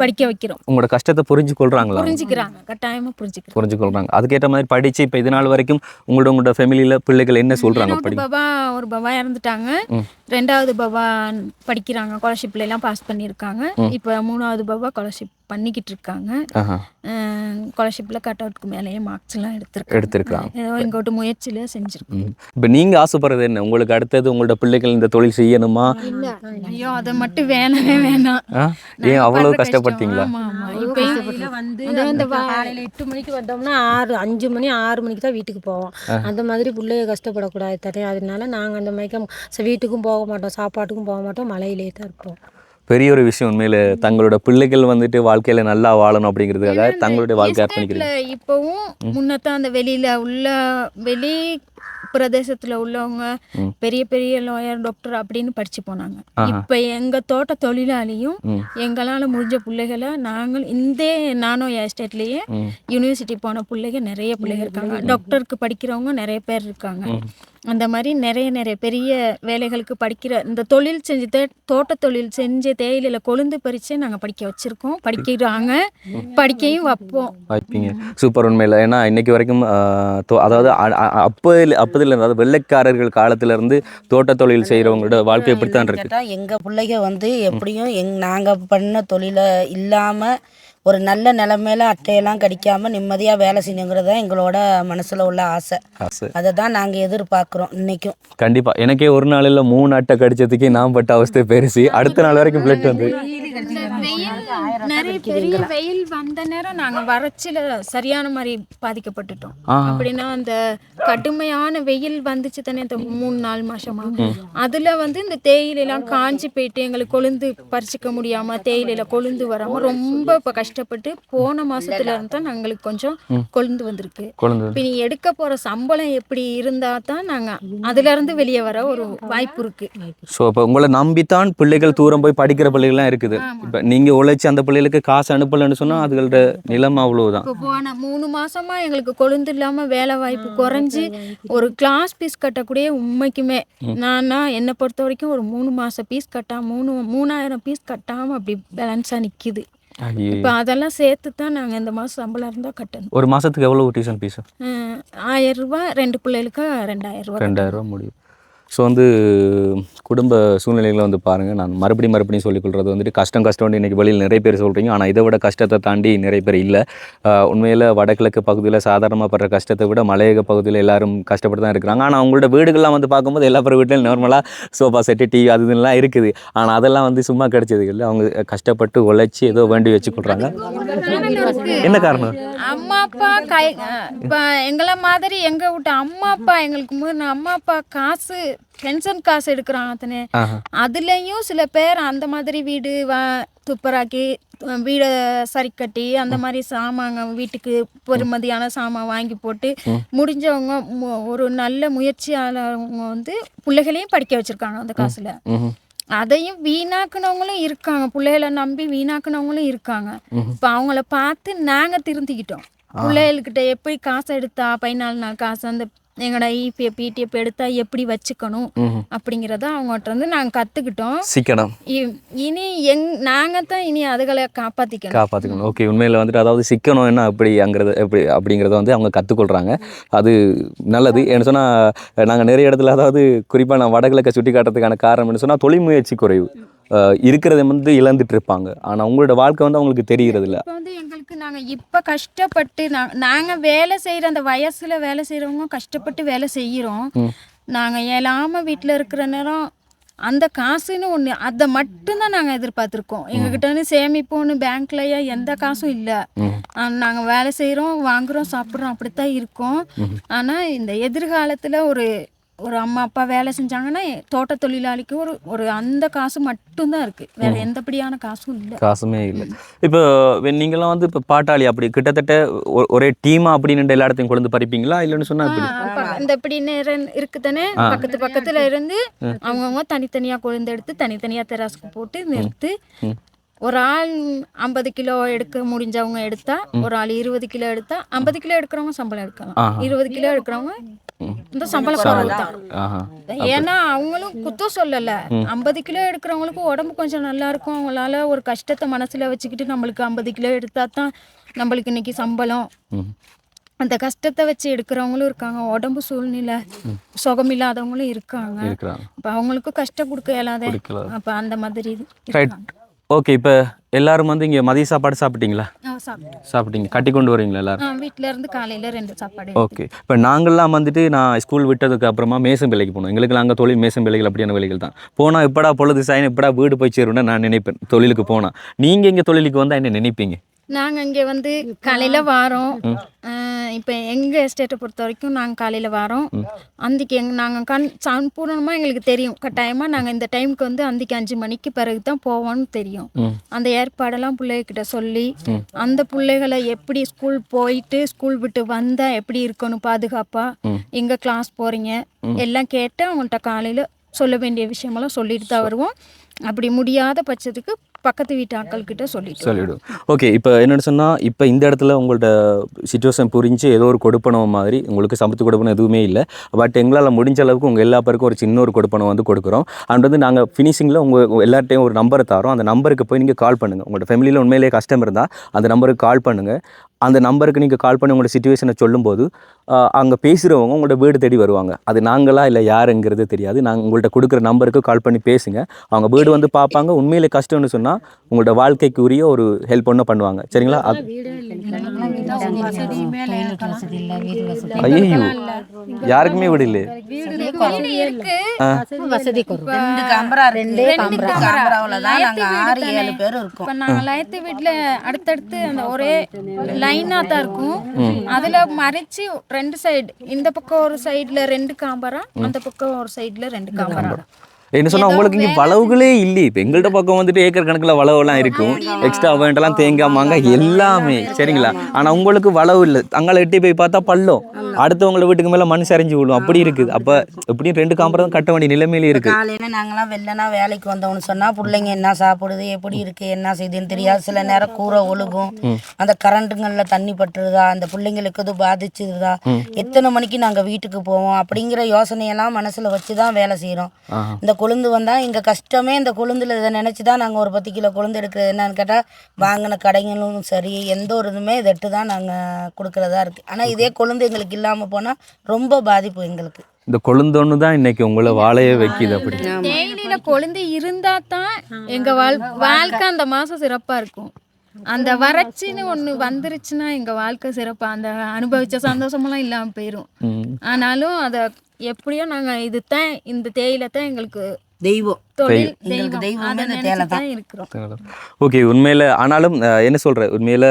படிக்க வைக்கிறோம். உங்களோட கஷ்டத்தை புரிஞ்சு கொள்றாங்களா புரிஞ்சுக்கிறாங்க. கட்டாயமா புரிஞ்சுக்கிறாங்க. புரிஞ்சு கொள்றாங்க அதுக்கேற்ற மாதிரி படிச்சு இப்போ இது நாள் வரைக்கும் உங்களோட உங்களோட ஃபேமிலியில் பிள்ளைகள் என்ன சொல்றாங்க என்னோட படி பாபா ஒரு பாபா இறந்துட்டாங்க. ரெண்டாவது பாபா படிக்கிறாங்க. ஸ்காலர்ஷிப்ல எல்லாம் பாஸ் பண்ணியிருக்காங்க. இப்போ மூணாவது பாபா ஸ்காலர்ஷிப் பண்ணிக்கிட்டு இருக்காங்க. ஸ்காலர்ஷிப்ல கட் அவுட்க்கு மேலேயே மார்க்ஸ் எல்லாம் எடுத்திருக்காங்க. எடுத்திருக்காங்க. ஏதோ எங்கோட்ட முயற்சியில செஞ்சிருக்கோம் இப்போ நீங்க ஆசைப்படுறது என்ன? உங்களுக்கு அடுத்தது உங்களோட பிள்ளைகள் இந்த தொழில் செய்யணுமா? ஐயோ அதை மட்டும் வேணவே வேணாம்? ஏன் அவ்வளவு கஷ்டப்பட்டீங்களா இப்பயும் வந்து அந்த காலையில் எட்டு மணிக்கு வந்தோம்னா ஆறு அஞ்சு மணி ஆறு மணிக்கு தான் வீட்டுக்கு போவோம். அந்த மாதிரி பிள்ளைய கஷ்டப்படக்கூடாது தானே அதனால நாங்கள் அந்த மாதிரி வீட்டுக்கும் போக மாட்டோம் சாப்பாட்டுக்கும் போக மாட்டோம் மலையிலே தான் இருப்போம். பெரிய ஒரு விஷயம் உண்மையில தங்களோட பிள்ளைகள் வந்துட்டு வாழ்க்கையில நல்லா வாழணும் அப்படிங்கிறதுக்காக தங்களுடைய வாழ்க்கை எஸ்டேட்ல அர்ப்பணிக்கிறீங்க. இப்பவும் முன்னத்தான் அந்த வெளியில உள்ள வெளி பிரதேசத்துல உள்ளவங்க பெரிய பெரிய லாயர் டாக்டர் அப்படின்னு படிச்சு போனாங்க. இப்ப எங்க தோட்ட தொழிலாளியும் எங்களால முடிஞ்ச பிள்ளைகளை நாங்கள் இந்த நானோ எஸ்டேட்லயே யூனிவர்சிட்டி போன பிள்ளைங்க நிறைய பிள்ளைங்க இருக்காங்க. டாக்டருக்கு படிக்கிறவங்க நிறைய பேர் இருக்காங்க. அந்த மாதிரி நிறைய நிறைய பெரிய வேலைகளுக்கு படிக்கிற இந்த தொழில் செஞ்சு தே- தோட்ட தொழில் செஞ்ச தேயிலையில கொழுந்து பறிச்சு நாங்க படிக்க வச்சிருக்கோம். படிக்கிறாங்க. படிக்கையும் வைப்போம். வைப்பீங்க. சூப்பர் உண்மையில். ஏன்னா இன்னைக்கு வரைக்கும் அதாவது அப்போ அப்போதில் அதாவது வெள்ளைக்காரர்கள் காலத்துல இருந்து தோட்ட தொழில் செய்கிறவங்களோட வாழ்க்கை இப்படித்தான் இருக்கு. கேட்டால் எங்கள் பிள்ளைங்க வந்து எப்படியும் எங் நாங்கள் பண்ண தொழிலை இல்லாமல் ஒரு நல்ல நிலமையில அட்டையெல்லாம் கடிக்காமல் நிம்மதியாக வேலை செய்யணுங்கிறது தான் எங்களோட மனசில் உள்ள ஆசை. ஆசை. அதை தான் நாங்கள் எதிர்பார்க்குறோம் இன்றைக்கும் கண்டிப்பா. எனக்கே ஒரு நாளில் மூணு அட்டை கடிச்சதுக்கே நான் பட்ட அவஸ்தை பெருசு. அடுத்த நாள் வரைக்கும் பிளட் வந்து நிறைய பெரிய வெயில் வந்த நேரம் நாங்க வறட்சியில சரியான மாதிரி பாதிக்கப்பட்டுட்டோம். அப்படின்னா அந்த கடுமையான வெயில் வந்துச்சு தானே இந்த மூணு நாலு மாசமா? அதுல வந்து இந்த தேயிலையெல்லாம் காஞ்சி போயிட்டு எங்களுக்கு கொழுந்து பறிச்சுக்க முடியாம தேயிலையில கொழுந்து வராம ரொம்ப இப்ப கஷ்டப்பட்டு போன மாசத்துல இருந்து தான் எங்களுக்கு கொஞ்சம் கொழுந்து வந்திருக்கு. இப்ப நீ எடுக்க போற சம்பளம் எப்படி இருந்தா தான் நாங்க அதுல இருந்து வெளியே வர ஒரு வாய்ப்பு இருக்கு. ஸோ உங்களை நம்பித்தான் பிள்ளைகள் தூரம் போய் படிக்கிற பிள்ளைகள்லாம் இருக்குது. இப்போ நீங்கள் உழைச்சி அந்த பிள்ளைகளுக்கு காசு அனுப்பலைன்னு சொன்னால் அதுகளோட நிலைமை அவ்வளவுதான். இப்போ போன மூணு மாசமா எங்களுக்கு கொழுந்து இல்லாம வேலை வாய்ப்பு குறைஞ்சு ஒரு கிளாஸ் பீஸ் கட்டக்கூடிய உண்மைக்குமே. நானா என்னை பொறுத்த வரைக்கும் ஒரு மூணு மாசம் பீஸ் கட்டா மூணு மூணாயிரம் பீஸ் கட்டாம அப்படி பேலன்ஸா நிக்குது. இப்போ அதெல்லாம் சேர்த்து தான் நாங்க இந்த மாசம் சம்பளம் இருந்தா கட்டணும். ஒரு மாசத்துக்கு எவ்வளவு டியூஷன் ஃபீஸ் ஆயிரம் ரூபாய் ரெண்டு பிள்ளைகளுக்கு ரெண்டாயிரம் ரூபாய் ரெண்டாயிரம் ரூபா முடியும். ஸோ வந்து குடும்ப சூழ்நிலைகளை வந்து பாருங்கள் நான் மறுபடியும் மறுபடியும் சொல்லிக்கொள்கிறது வந்துட்டு கஷ்டம் கஷ்டம்னு இன்றைக்கி வழியில் நிறைய பேர் சொல்கிறீங்க ஆனால் இதை விட கஷ்டத்தை தாண்டி நிறைய பேர் இல்லை. உண்மையில் வடகிழக்கு பகுதியில் சாதாரணமாக படுற கஷ்டத்தை விட மலையக பகுதியில் எல்லாரும் கஷ்டப்பட்டு தான் இருக்கிறாங்க. ஆனால் அவங்களோட வீடுகள்லாம் வந்து பார்க்கும்போது எல்லா பேர் வீட்டிலும் நார்மலாக சோஃபா செட்டு டிவி அது இதெல்லாம் இருக்குது. ஆனால் அதெல்லாம் வந்து சும்மா கிடைச்சது இல்லை. அவங்க கஷ்டப்பட்டு உழைச்சி ஏதோ வேண்டி வச்சு என்ன காரணம்? அம்மா அப்பா கை இப்போ எங்களை மாதிரி எங்கள் விட்ட அம்மா அப்பா எங்களுக்கு அம்மா அப்பா காசு பென்ஷன் காசு எடுக்கிறாங்க தானே ஆஹா. அதுலேயும் சில பேர் அந்த மாதிரி வீடு வா துப்பராக்கி வீடை சரி கட்டி அந்த மாதிரி சாமாங்க வீட்டுக்கு பொறுமதியான சாமான் வாங்கி போட்டு முடிஞ்சவங்க ஒரு நல்ல முயற்சியாளவங்க வந்து பிள்ளைகளையும் படிக்க வச்சிருக்காங்க அந்த காசுல. அதையும் வீணாக்குனவங்களும் இருக்காங்க. பிள்ளைகளை நம்பி வீணாக்குனவங்களும் இருக்காங்க. இப்போ அவங்கள பார்த்து நாங்க திருந்திக்கிட்டோம். பிள்ளைகள்கிட்ட எப்படி காசு எடுத்தா பதினாலு நாள் காசு அந்த எங்களோட இபிஎஃப் பிடிஎஃப் எடுத்தா எப்படி வச்சுக்கணும் அப்படிங்கிறத அவங்ககிட்ட வந்து நாங்கள் கற்றுக்கிட்டோம் சிக்கனம் இனி எங் நாங்கள் தான் இனி அதுகளை காப்பாற்றிக்கணும் காப்பாற்றிக்கணும் ஓகே உண்மையில் வந்துட்டு அதாவது சிக்கனம் என்ன அப்படிங்கிறது எப்படி அப்படிங்கிறத வந்து அவங்க கற்றுக்கொள்கிறாங்க அது நல்லது. என்ன சொன்னால் நாங்கள் நிறைய இடத்துல அதாவது குறிப்பாக நான் வடகிழக்கை சுட்டி காட்டுறதுக்கான காரணம் என்ன சொன்னால் தொழில் முயற்சி குறைவு. இருக்கிறத வந்து இழந்துட்டு இருப்பாங்க. ஆனால் உங்களோட வாழ்க்கை வந்து அவங்களுக்கு தெரிகிறது இல்ல இப்போ வந்து எங்களுக்கு நாங்கள் இப்போ கஷ்டப்பட்டு நாங்கள் வேலை செய்கிற அந்த வயசில் வேலை செய்கிறவங்க கஷ்டப்பட்டு வேலை செய்கிறோம் நாங்கள் இயலாமல் வீட்டில் இருக்கிற நேரம் அந்த காசுன்னு ஒன்று அதை மட்டும்தான் நாங்கள் எதிர்பார்த்துருக்கோம். எங்ககிட்ட சேமிப்போன்னு பேங்க்லயா எந்த காசும் இல்லை. நாங்கள் வேலை செய்கிறோம் வாங்குறோம் சாப்பிட்றோம் அப்படித்தான் இருக்கோம். ஆனால் இந்த எதிர்காலத்தில் ஒரு ஒரு அம்மா அப்பா வேலை செஞ்சாங்கன்னா தோட்ட தொழிலாளிக்கு ஒரு ஒரு அந்த காசு மட்டும்தான் இருக்கு. வேற எந்தபடியான காசும் இல்லை. காசுமே இல்லை. இப்போ நீங்களாம் வந்து இப்போ பாட்டாளி அப்படி கிட்டத்தட்ட ஒரே டீமா அப்படின்னு எல்லா இடத்தையும் கொண்டு பறிப்பீங்களா? இல்லைன்னு சொன்னா இந்த இப்படி நேரம் இருக்குதானே பக்கத்து பக்கத்துல இருந்து அவங்கவுங்க தனித்தனியா கொழுந்து எடுத்து தனித்தனியா தெராசுக்கு போட்டு நிறுத்து ஒரு ஆள் ஐம்பது கிலோ எடுக்க முடிஞ்சவங்க எடுத்தா ஒரு ஆள் இருபது கிலோ எடுத்தா ஐம்பது கிலோ எடுக்கிறவங்க சம்பளம் எடுக்கலாம். இருபது கிலோ எடுக்கிறவங்க இந்த சம்பளம் குறவு தான். ஏன்னா அவங்களும் குத்தம் சொல்லல. ஐம்பது கிலோ எடுக்கிறவங்களுக்கு உடம்பு கொஞ்சம் நல்லா இருக்கும். அவங்களால ஒரு கஷ்டத்தை மனசுல வச்சுக்கிட்டு நம்மளுக்கு ஐம்பது கிலோ எடுத்தா தான் நம்மளுக்கு இன்னைக்கு சம்பளம். அந்த கஷ்டத்தை வச்சு எடுக்கிறவங்களும் இருக்காங்க. உடம்பு சூழ்நிலை சுகமில்லாதவங்களும் இருக்காங்க. அப்ப அவங்களுக்கும் கஷ்டம் கொடுக்க இயலாத. அப்ப அந்த மாதிரி. ஓகே இப்போ எல்லாரும் வந்து இங்கே மதிய சாப்பாடு சாப்பிட்டீங்களா? சாப்பிட்டீங்க. கட்டி கொண்டு வரீங்களா எல்லாரும்? ஆ, வீட்ல இருந்து காலையில ரெண்டு சாப்பாடு ஓகே இப்போ நாங்கள்லாம் வந்துட்டு நான் ஸ்கூல் விட்டதுக்கு அப்புறமா மேசம் வேலைக்கு போனோம். எங்களுக்கு அங்கே தொழில் மேசம் வேலைகள் அப்படியான வேலைகள் தான். போனால் எப்படா பொழுது சாயனம் எப்படா வீடு போய் சேரும்னு நான் நினைப்பேன். தொழிலுக்கு போனால் நீங்கள் இங்கே தொழிலுக்கு வந்தால் என்ன நினைப்பீங்க? நாங்க இங்க வந்து காலையில வாரோம். இப்ப எங்க எஸ்டேட்டை பொறுத்த வரைக்கும் நாங்க காலையில வாரோம். அந்திக்கு எங்க நாங்க கண் சம்பூர்ணமா எங்களுக்கு தெரியும். கட்டாயமா நாங்க இந்த டைமுக்கு வந்து அந்திக்கு அஞ்சு மணிக்கு பிறகு தான் போவோம்னு தெரியும். அந்த ஏற்பாடெல்லாம் பிள்ளைகிட்ட சொல்லி அந்த பிள்ளைகளை எப்படி ஸ்கூல் போயிட்டு ஸ்கூல் விட்டு வந்தா எப்படி இருக்கணும் பாதுகாப்பா எங்க கிளாஸ் போறீங்க? எல்லாம் கேட்டு அவங்கள்ட்ட காலையில சொல்ல வேண்டிய விஷயமெல்லாம் சொல்லிட்டு தான் வருவோம். அப்படி முடியாத பட்சத்துக்கு பக்கத்து வீட்டு ஆட்கள் கிட்ட சொல்லிட்டு சொல்லிவிடும் ஓகே இப்போ என்னென்னு சொன்னால் இப்போ இந்த இடத்துல உங்கள்ட்ட சுச்சுவேஷன் புரிஞ்சு ஏதோ ஒரு கொடுப்பனவு மாதிரி உங்களுக்கு சமத்து கொடுப்பனம் எதுவுமே இல்லை. பட் எங்களால் முடிஞ்ச அளவுக்கு உங்கள் எல்லா பேருக்கும் ஒரு சின்ன ஒரு கொடுப்பனம் வந்து கொடுக்குறோம். அண்ட் வந்து நாங்கள் ஃபினிஷிங்கில் உங்கள் எல்லார்ட்டையும் ஒரு நம்பரை தரோம். அந்த நம்பருக்கு போய் நீங்கள் கால் பண்ணுங்கள் உங்களோட ஃபேமிலியில் உண்மையிலேயே கஷ்டம் இருந்தால் அந்த நம்பருக்கு கால் பண்ணுங்கள் அந்த நம்பருக்கு நீங்கள் கால் பண்ணி உங்களோட சுச்சுவேஷனை சொல்லும்போது அங்கே பேசுகிறவங்க உங்களோட வீடு தேடி வருவாங்க. அது நாங்களா இல்லை யாருங்கிறது தெரியாது. நாங்கள் உங்கள்கிட்ட கொடுக்குற நம்பருக்கு கால் பண்ணி பேசுங்க. அவங்க வீடு வந்து பார்ப்பாங்க. உண்மையிலே கஷ்டம்னு சொன்னால் உங்களோட வாழ்க்கைக்கு உரிய ஒரு ஹெல்ப் ஒன்று பண்ணுவாங்க. சரிங்களா? ஐயோ யாருக்குமே வீடு இல்லை. வசதி ரெண்டு தான் நாங்கள் ஆறு ஏழு பேர் இருக்கோம். இப்ப நாங்க லயத்து வீட்டுல அடுத்தடுத்து அந்த ஒரே லைனா தான் இருக்கும் அதுல மறைச்சு ரெண்டு சைடு இந்த பக்கம் ஒரு சைடுல ரெண்டு காம்பரா அந்த பக்கம் ஒரு சைடுல ரெண்டு காம்பரா. என்ன சொன்னால் உங்களுக்கு இங்கே வளவுகளே இல்லை இப்போ எங்கள்கிட்ட பக்கம் வந்துட்டு ஏக்கர் கணக்கில் வளவுலாம் இருக்கும். எக்ஸ்ட்ரா வேண்டெல்லாம் தேங்காய் மாங்காய் எல்லாமே. சரிங்களா? ஆனால் உங்களுக்கு வளவு இல்லை. அங்கே எட்டி போய் பார்த்தா பள்ளம். அடுத்தவங்கள வீட்டுக்கு மேலே மண் சரிஞ்சு விடும் அப்படி இருக்குது. அப்போ எப்படியும் ரெண்டு காம்பரம் கட்ட வேண்டிய நிலைமையிலே இருக்குது காலையில நாங்களாம் வெள்ளனா வேலைக்கு வந்தோம்னு சொன்னா பிள்ளைங்க என்ன சாப்பிடுது எப்படி இருக்கு என்ன செய்யுதுன்னு தெரியாது. சில நேரம் கூரை ஒழுகும். அந்த கரண்ட்டுங்கள்ல தண்ணி பட்டுருதா அந்த பிள்ளைங்களுக்கு எதுவும் பாதிச்சுதா எத்தனை மணிக்கு நாங்க வீட்டுக்கு போவோம் அப்படிங்கிற யோசனையெல்லாம் மனசுல வச்சுதான் வேலை செய்யறோம் இந்த கொழுந்து வந்தா எங்க கஷ்டமே இந்த கொழுந்துல இதை நினைச்சுதான் நாங்க ஒரு பத்து கிலோ கொழுந்து எடுக்கிறது என்னன்னு கேட்டா வாங்கின கடைகளும் சரி எந்த ஒரு இதுவுமே இதட்டு தான் நாங்க கொடுக்கறதா இருக்கு. ஆனா இதே கொழுந்து எங்களுக்கு இல்லாம போனா ரொம்ப பாதிப்பு எங்களுக்கு. இந்த கொழுந்தொன்று தான் இன்னைக்கு உங்களை வாழையே வைக்கிது அப்படி. தேயிலையில கொழுந்து இருந்தா தான் எங்க வாழ் வாழ்க்கை அந்த மாசம் சிறப்பா இருக்கும். அந்த வறட்சின்னு ஒண்ணு வந்துருச்சுன்னா எங்க வாழ்க்கை சிறப்பா அந்த அனுபவிச்ச சந்தோஷமெல்லாம் இல்லாம போயிரும். ஆனாலும் அத எப்படியோ நாங்கள் இதுதான் இந்த தேயிலை தான் எங்களுக்கு தெய்வம். ஓகே உண்மையில் ஆனாலும் என்ன சொல்கிற உண்மையில்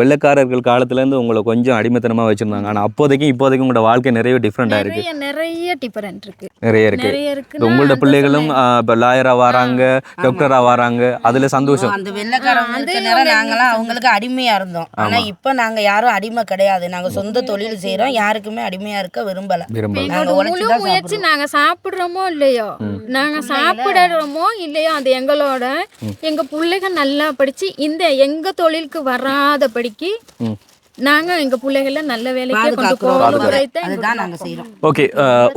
வெள்ளைக்காரர்கள் காலத்துலேருந்து உங்களை கொஞ்சம் அடிமைத்தனமாக வச்சுருந்தாங்க. ஆனால் அப்போதைக்கும் இப்போதைக்கும் உங்களோட வாழ்க்கை நிறைய டிஃப்ரெண்ட்டாக இருக்குது நிறைய நிறைய டிஃபரெண்ட் இருக்கு. நிறைய இருக்குன்னா உங்களோட பிள்ளைகளும் இப்போ லாயராக வராங்க டாக்டராக வராங்க. அதில் சந்தோஷம். அந்த வெள்ளைக்காரங்க இருக்க நேரம் நாங்களாம் அவங்களுக்கு அடிமையா இருந்தோம். ஆனா இப்ப நாங்க யாரும் அடிமை கிடையாது. நாங்க சொந்த தொழில் செய்யறோம் யாருக்குமே அடிமையா இருக்க விரும்பல. விரும்பல. நாங்க முழு உழைச்சு தான் முயற்சி நாங்க சாப்பிடுறோமோ இல்லையோ? நாங்க சாப்பிடுறோமோ இல்லையோ அது எங்களோட. எங்க பிள்ளைங்க நல்லா படிச்சு இந்த எங்க தொழிலுக்கு வராத படிக்கு நாங்க எங்க பிள்ளைகளை நல்ல வேலைக்கு கொண்டு போகணும் ஓகே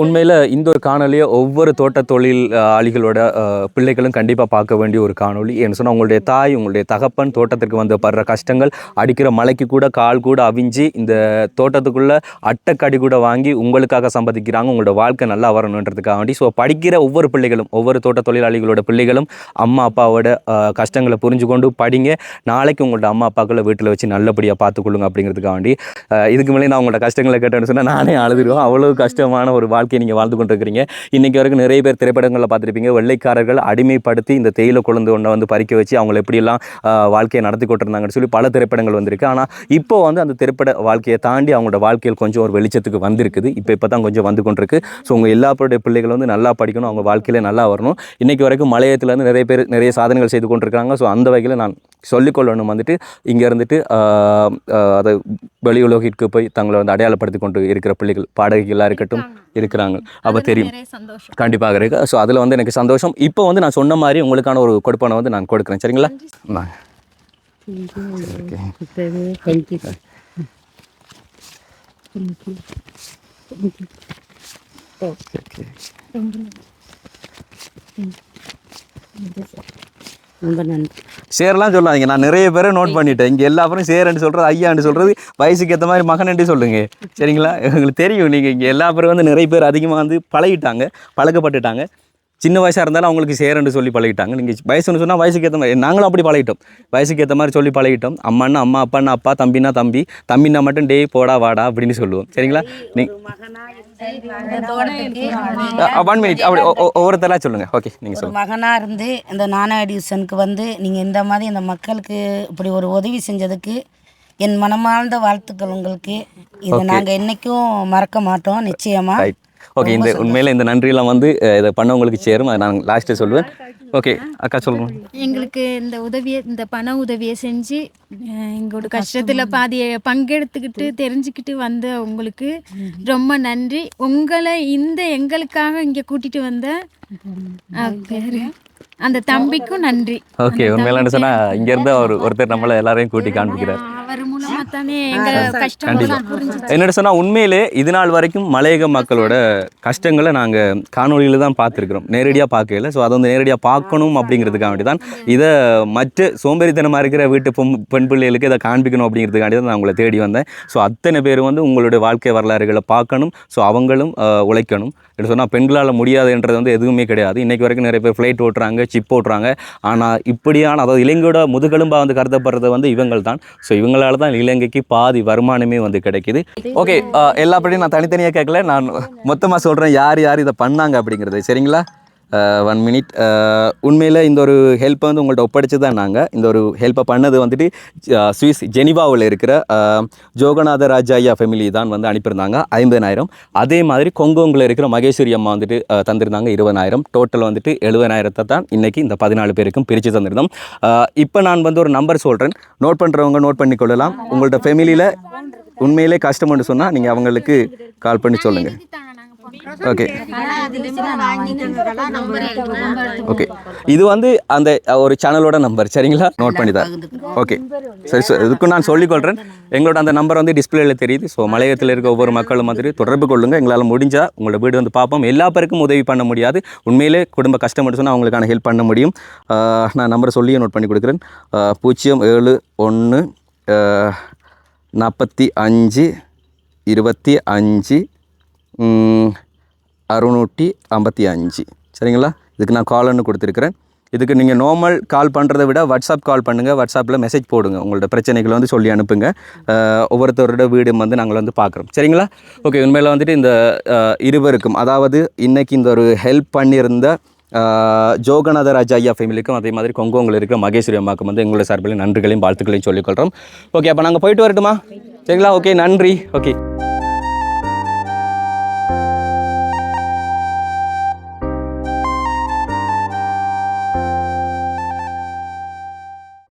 உண்மையில் இந்த ஒரு காணொலியை ஒவ்வொரு தோட்ட தொழில் அஹ், ஆளிகளோட அஹ், பிள்ளைகளும் கண்டிப்பாக பார்க்க வேண்டிய ஒரு காணொளி. ஏன்னு சொன்னால் உங்களுடைய தாய் உங்களுடைய தகப்பன் தோட்டத்திற்கு வந்து படுற கஷ்டங்கள் அடிக்கிற மலைக்கு கூட கால் கூட அவிஞ்சு இந்த தோட்டத்துக்குள்ளே அட்டைக்கடி கூட வாங்கி உங்களுக்காக சம்பாதிக்கிறாங்க. உங்களோட வாழ்க்கை நல்லா வரணுன்றதுக்காக வேண்டி ஸோ படிக்கிற ஒவ்வொரு பிள்ளைகளும் ஒவ்வொரு தோட்ட தொழிலாளிகளோட பிள்ளைகளும் அம்மா அப்பாவோட கஷ்டங்களை புரிஞ்சு கொண்டு படிங்க. நாளைக்கு உங்களோட அம்மா அப்பாக்களை வீட்டில் வச்சு நல்லபடியாக பார்த்துக்கொள்ளுங்க அப்படிங்கிற அப்படிங்கிறதுக்காக வேண்டி இதுக்கு மேலே நான் உங்களோட கஷ்டங்களை கேட்டேன்னு சொன்னால் நானே அழுதுருவோம் அவ்வளோ கஷ்டமான ஒரு வாழ்க்கையை நீங்கள் வாழ்ந்து கொண்டிருக்கிறீங்க. இன்றைக்கி வரைக்கும் நிறைய பேர் திரைப்படங்களில் பார்த்துருப்பீங்க. வெள்ளைக்காரர்கள் அடிமைப்படுத்தி இந்த தேயிலை குழந்தை ஒன்றை வந்து பறிக்க வச்சு அவங்களை எப்படியெல்லாம் அஹ், வாழ்க்கையை நடத்தி கொண்டிருந்தாங்கன்னு சொல்லி பல திரைப்படங்கள் வந்திருக்கு. ஆனால் இப்போ வந்து அந்த திரைப்பட வாழ்க்கையை தாண்டி அவங்களோட வாழ்க்கையில் கொஞ்சம் ஒரு வெளிச்சத்துக்கு வந்திருக்குது. இப்போ இப்போ தான் கொஞ்சம் வந்து கொண்டிருக்கு. ஸோ உங்கள் எல்லா பிள்ளைகள் வந்து நல்லா படிக்கணும். அவங்க வாழ்க்கையில் நல்லா வரணும். இன்றைக்கி வரைக்கும் மலையத்தில் இருந்து நிறைய பேர் நிறைய சாதனைகள் செய்து கொண்டிருக்காங்க ஸோ அந்த வகையில் நான் சொல்லிக்கொள்ளணும் வந்துட்டு இங்கே இருந்துட்டு அதை வெளி உலகிற்கு போய் தங்களை வந்து அடையாளப்படுத்தி கொண்டு இருக்கிற பிள்ளைகள் பாடகிகளாக இருக்கட்டும் இருக்கிறாங்க. அப்போ தெரியும். கண்டிப்பாக இருக்கு. ஸோ அதில் வந்து எனக்கு சந்தோஷம். இப்போ வந்து நான் சொன்ன மாதிரி உங்களுக்கான ஒரு கொடுப்பனை வந்து நான் கொடுக்குறேன். சரிங்களா? இந்தாங்க. ரொம்ப நன்றி. சேர்லாம் சொல்லாதீங்க. நான் நிறைய பேரை நோட் பண்ணிட்டேன். இங்கே எல்லா பேரும் சேரன்னு சொல்கிறது ஐயான்னு சொல்கிறது வயசுக்கு ஏற்ற மாதிரி மகனன்ட்டு சொல்லுங்க. சரிங்களா? எங்களுக்கு தெரியும். நீங்கள் இங்கே எல்லா பேரும் வந்து நிறைய பேர் அதிகமாக வந்து பழகிட்டாங்க பழக்கப்பட்டுட்டாங்க. சின்ன வயசாக இருந்தாலும் அவங்களுக்கு சேரன்னு சொல்லி பழகிட்டாங்க. நீங்கள் வயசுன்னு சொன்னால் வயசுக்கு ஏற்ற மாதிரி நாங்களும் அப்படி பழகிட்டோம். வயசுக்கு ஏற்ற மாதிரி சொல்லி பழகிட்டோம். அம்மான்னா அம்மா அப்பான்னா அப்பா தம்பின்னா தம்பி. தம்பின்னா மட்டும் டேய் போடா வாடா அப்படின்னு சொல்லுவோம். சரிங்களா? நீ ஒன் மினிட் அப்படி ஒவ்வொருத்தராக சொல்லுங்கள் ஓகே நீங்கள் ஒரு சொல்லுங்கள் மகனாக இருந்து இந்த நானா எடியூசனுக்கு வந்து நீங்கள் இந்த மாதிரி இந்த மக்களுக்கு இப்படி ஒரு உதவி செஞ்சதுக்கு என் மனமார்ந்த வாழ்த்துக்கள் உங்களுக்கு. இதை நாங்கள் என்றைக்கும் மறக்க மாட்டோம் நிச்சயமாக ஓகே இந்த உண்மையில் இந்த நன்றியெல்லாம் வந்து இதை பண்ணவங்களுக்கு சேரும். அதை நான் லாஸ்ட்டு சொல்லுவேன் ஓகே அக்கா சொல்லுங்க. எங்களுக்கு இந்த உதவியை இந்த பண உதவியை செஞ்சு எங்களோட கஷ்டத்தில் பாதியை பங்கெடுத்துக்கிட்டு தெரிஞ்சுக்கிட்டு வந்த உங்களுக்கு ரொம்ப நன்றி. உங்களை இந்த எங்களுக்காக இங்கே கூட்டிட்டு வந்த அந்த தம்பிக்கும் நன்றி. ஓகே உண்மையில சொன்னால் இங்கேருந்து அவர் ஒருத்தர் நம்மளை எல்லாரையும் கூட்டி காண்பிக்கிறார். என்னோட சொன்னால் உண்மையிலே இது நாள் வரைக்கும் மலையக மக்களோட கஷ்டங்களை நாங்கள் காணொளியில் தான் பார்த்துருக்குறோம். நேரடியாக பார்க்கல. ஸோ அதை வந்து நேரடியாக பார்க்கணும் அப்படிங்கிறதுக்காக வேண்டி தான் இதை மற்ற சோம்பேறித்தனமாக இருக்கிற வீட்டு பொம் பெண் பிள்ளைகளுக்கு இதை காண்பிக்கணும் அப்படிங்கிறதுக்காண்டி தான் நான் உங்களை தேடி வந்தேன். ஸோ அத்தனை பேர் வந்து உங்களுடைய வாழ்க்கை வரலாறுகளை பார்க்கணும். ஸோ அவங்களும் உழைக்கணும். எப்படி சொன்னால் பெண்களால் முடியாதுன்றது வந்து எதுவுமே கிடையாது. இன்றைக்கி வரைக்கும் நிறைய பேர் ஃப்ளைட் ஓட்டுறாங்க சிப் ஓட்டுறாங்க. ஆனால் இப்படியான அதாவது இலங்கையோட முதுகெலும்பாக வந்து கருதப்படுறது வந்து இவங்கள் தான் ஸோ இவங்களால தான் இலங்கைக்கு பாதி வருமானமே வந்து கிடைக்குது. ஓகே எல்லா படியும் நான் தனித்தனியாக கேட்கல. நான் மொத்தமாக சொல்கிறேன் யார் யார் இதை பண்ணாங்க அப்படிங்கிறது. சரிங்களா? ஒன் மினிட் உண்மையில் இந்த ஒரு ஹெல்ப்பை வந்து உங்கள்கிட்ட ஒப்படைச்சு தான் நாங்கள் இந்த ஒரு ஹெல்ப்பை பண்ணது வந்துட்டு சுவிஸ் ஜெனிவாவில் இருக்கிற ஜோகநாத ராஜாயா ஃபேமிலி தான் வந்து அனுப்பியிருந்தாங்க. ஐம்பதாயிரம். அதே மாதிரி கொங்கோங்கில் இருக்கிற மகேஸ்வரி அம்மா வந்துட்டு தந்திருந்தாங்க இருபதாயிரம். டோட்டல் வந்துட்டு எழுபதாயிரத்தை தான் இன்றைக்கி இந்த பதினாலு பேருக்கும் பிரித்து தந்திருந்தோம். இப்போ நான் வந்து ஒரு நம்பர் சொல்கிறேன் நோட் பண்ணுறவங்க நோட் பண்ணிக்கொள்ளலாம். கொள்ளலாம் உங்கள்ட்ட ஃபேமிலியில் உண்மையிலே கஷ்டம்னு சொன்னால் நீங்கள் அவங்களுக்கு கால் பண்ணி சொல்லுங்கள் ஓகே. ஓகே. இது வந்து அந்த ஒரு சேனலோட நம்பர் சரிங்களா? நோட் பண்ணி தான். ஓகே. சரி சார். இதுக்கும் நான் சொல்லிக்கொள்கிறேன் எங்களோட அந்த நம்பர் வந்து டிஸ்பிளேல தெரியுது. ஸோ மலையத்தில் இருக்க ஒவ்வொரு மக்களும் மாதிரி தொடர்பு கொள்ளுங்கள் எங்களால் முடிஞ்சால் உங்களோட வீடு வந்து பார்ப்போம். எல்லா பேருக்கும் உதவி பண்ண முடியாது. உண்மையிலே குடும்ப கஷ்டம் சொன்னால் அவங்களுக்கான ஹெல்ப் பண்ண முடியும். நான் நம்பரை சொல்லியே நோட் பண்ணி கொடுக்குறேன். பூஜ்ஜியம் ஏழு ஒன்று நாற்பத்தி அஞ்சு இருபத்தி அஞ்சு அறுநூற்றி ஐம்பத்தி அஞ்சு. சரிங்களா? இதுக்கு நான் காலன்னு கொடுத்துருக்குறேன். இதுக்கு நீங்கள் நார்மல் கால் பண்ணுறதை விட வாட்ஸ்அப் கால் பண்ணுங்கள் வாட்ஸ்அப்பில் மெசேஜ் போடுங்க. உங்களோட பிரச்சனைகளை வந்து சொல்லி அனுப்புங்க. ஒவ்வொருத்தரோட வீடு வந்து நாங்கள் வந்து பார்க்குறோம். சரிங்களா? ஓகே உண்மையில் வந்துட்டு இந்த இருவருக்கும் அதாவது இன்றைக்கி இந்த ஒரு ஹெல்ப் பண்ணியிருந்த அஹ், ஜோகநாத ஐயா ஃபேமிலிக்கும் அதே மாதிரி கொங்கோங்கில் இருக்கிற மகேஸ்வரி அம்மாவுக்கும் வந்து எங்களோட சார்பில் நன்றிகளையும் வாழ்த்துக்களையும் சொல்லிக்கொள்கிறோம் ஓகே அப்போ நாங்கள் போயிட்டு வரட்டுமா? சரிங்களா? ஓகே நன்றி. ஓகே